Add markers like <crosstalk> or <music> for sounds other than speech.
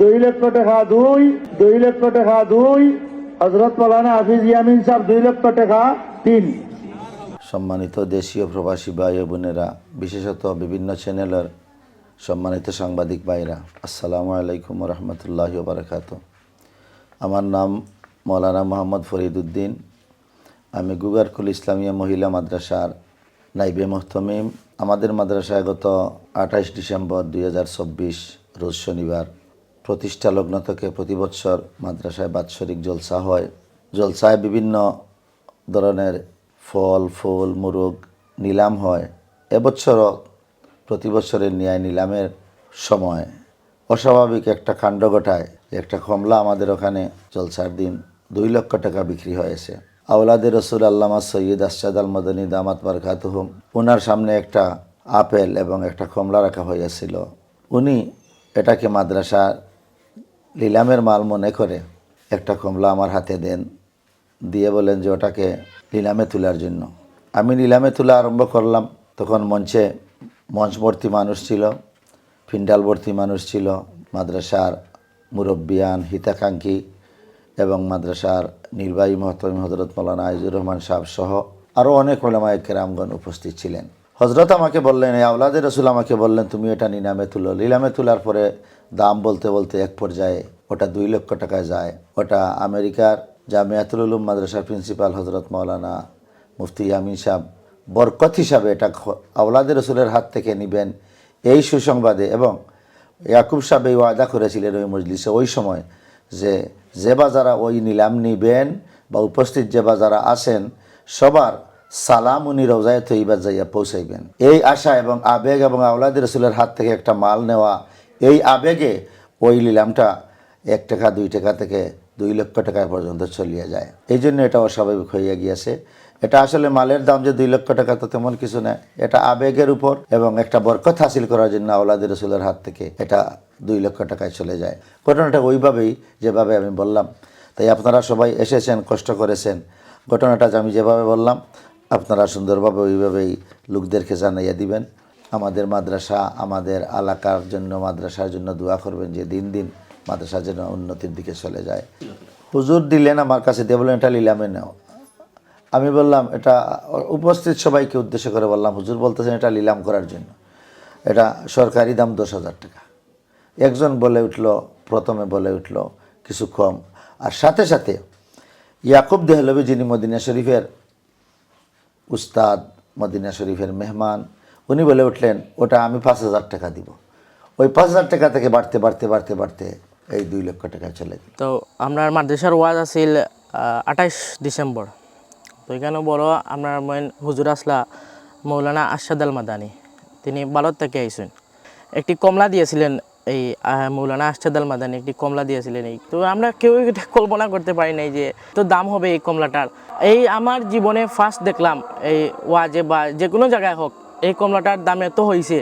দুই লক্ষ টাকা, দুই দুই লক্ষ টাকা, দুই। হজরত মৌলানা হাফিজ ইয়ামিন সাহেব, দুই লক্ষ টাকা, তিন। সম্মানিত দেশীয় প্রবাসী ভাই বোনেরা, বিশেষত বিভিন্ন চ্যানেলের সম্মানিত সাংবাদিক ভাইরা, আসসালামু আলাইকুম রহমতুল্লাহ বারকাত আমার নাম মৌলানা মোহাম্মদ ফরিদুদ্দিন আমি গুগারকুল ইসলামিয়া মহিলা মাদ্রাসার নাইবে মোহতমিম। আমাদের মাদ্রাসায় গত আঠাইশ ডিসেম্বর দুই হাজার চব্বিশ, রোজ শনিবার প্রতিষ্ঠা লগ্ন থেকে প্রতি বছর মাদ্রাসায় বাৎসরিক জলসা হয়। জলসায় বিভিন্ন ধরনের ফল, ফুল, মুরগ নিলাম হয়। এবছরও প্রতি বছরের ন্যায় নিলামের সময়। অস্বাভাবিক একটা কাণ্ড ঘটায়। একটা কমলা আমাদের ওখানে জলসার দিন দুই লক্ষ টাকা বিক্রি হয়েছে। আওলাদের রসুল আল্লামা সৈয়দ আসাদ আল মদনী দামাত বারকাতুহুম ওনার সামনে একটা আপেল এবং একটা কমলা রাখা হয়েছিল। উনি এটাকে মাদ্রাসা লিলামের মাল মনে করে একটা কমলা আমার হাতে দেন, দিয়ে বলেন যে ওটাকে নিলামে তোলার জন্য। আমি নিলামে তোলা আরম্ভ করলাম, তখন মঞ্চে মঞ্চ ভর্তি মানুষ ছিল ফিন্ডাল ভর্তি মানুষ ছিল, মাদ্রাসার মুরব্বিয়ান হিতাকাঙ্ক্ষী এবং মাদ্রাসার নির্বাহী মহতম হজরত মৌলানা আইজুর রহমান সাহেব সহ আরও অনেক ওলামায় কেরামগণ উপস্থিত ছিলেন। হজরত আমাকে বললেন এই আওলাদের রসুল আমাকে বললেন, তুমি এটা নিলামে তুলো। নিলামে তোলার পরে দাম বলতে বলতে এক পর্যায়ে ওটা দুই লক্ষ টাকায় যায়। ওটা আমেরিকার জামিয়াতুল উলুম মাদ্রাসার প্রিন্সিপাল হজরত মৌলানা মুফতি আমিন সাহ বরকত হিসাবে এটা আওলাদের রসুলের হাত থেকে নিবেন এই সুসংবাদে এবং ইয়াকুব সাহেব এই ওয়াদা করেছিলেন ওই মজলিসে ওই সময় যে যে বা যারা ওই নিলাম নিবেন বা উপস্থিত যে বা যারা আসেন সবার সালাম উনি রোজায় তৈবার যাইয়া পৌঁছাইবেন। এই আশা এবং আবেগ এবং আওলাদ রসুলের হাত থেকে একটা মাল নেওয়া, এই আবেগে ওই নিলামটা এক টাকা, দুই টাকা থেকে দুই লক্ষ টাকা পর্যন্ত চলিয়ে যায়। এই জন্য এটা অস্বাভাবিক হইয়া গিয়েছে। এটা আসলে মালের দাম যে দুই লক্ষ টাকা, তো তেমন কিছু না। এটা আবেগের উপর এবং একটা বরকত হাসিল করার জন্য আওলাদ রসুলের হাত থেকে এটা দুই লক্ষ টাকায় চলে যায়। ঘটনাটা ওইভাবেই যেভাবে আমি বললাম। তাই আপনারা সবাই এসেছেন, কষ্ট করেছেন। ঘটনাটা আমি যেভাবে বললাম আপনারা সুন্দরভাবে ওইভাবেই লোকদেরকে জানাইয়া দিবেন। আমাদের মাদ্রাসা, আমাদের এলাকার জন্য, মাদ্রাসার জন্য দোয়া করবেন যে দিন দিন মাদ্রাসা যেন উন্নতির দিকে চলে যায়। হুজুর দিলেন আমার কাছে, দিয়ে বললেন, এটা নিলামে নেও। আমি বললাম, এটা উপস্থিত সবাইকে উদ্দেশ্য করে বললাম, হুজুর বলতেছেন এটা নিলাম করার জন্য। এটা সরকারি দাম দশ হাজার টাকা। একজন বলে উঠল, প্রথমে বলে উঠল, কিছু কম। আর সাথে সাথে ইয়াকুব দেহলবি যিনি মদিনা শরীফের উস্তাদ মদিনা শরীফের মেহমান, উনি বলে উঠলেন, ওটা আমি পাঁচ হাজার টাকা দিব। ওই পাঁচ হাজার টাকা থেকে বাড়তে বাড়তে বাড়তে বাড়তে এই দুই লক্ষ টাকা চলে গেল। তো আপনার মাদ্রাসার ওয়াজ আছিল আঠাইশ ডিসেম্বর। তো এখানে বড় আপনার মেন হুজুর আসলা মৌলানা আশাদ আল মাদানি তিনি ভারত থেকে আইসেন একটি কমলা দিয়েছিলেন এই মৌলানা আশাদ আল মাদানি একটি কমলা দিয়েছিলেন এই। তো আমরা কেউ এটা <laughs> কল্পনা করতে পারি নাই যে, তো দাম হবে এই কমলাটার। এই আমার জীবনে ফার্স্ট দেখলাম এই ওয়াজে বা যে কোনো জায়গায় হোক, এই কমলাটার দাম এত হয়েছে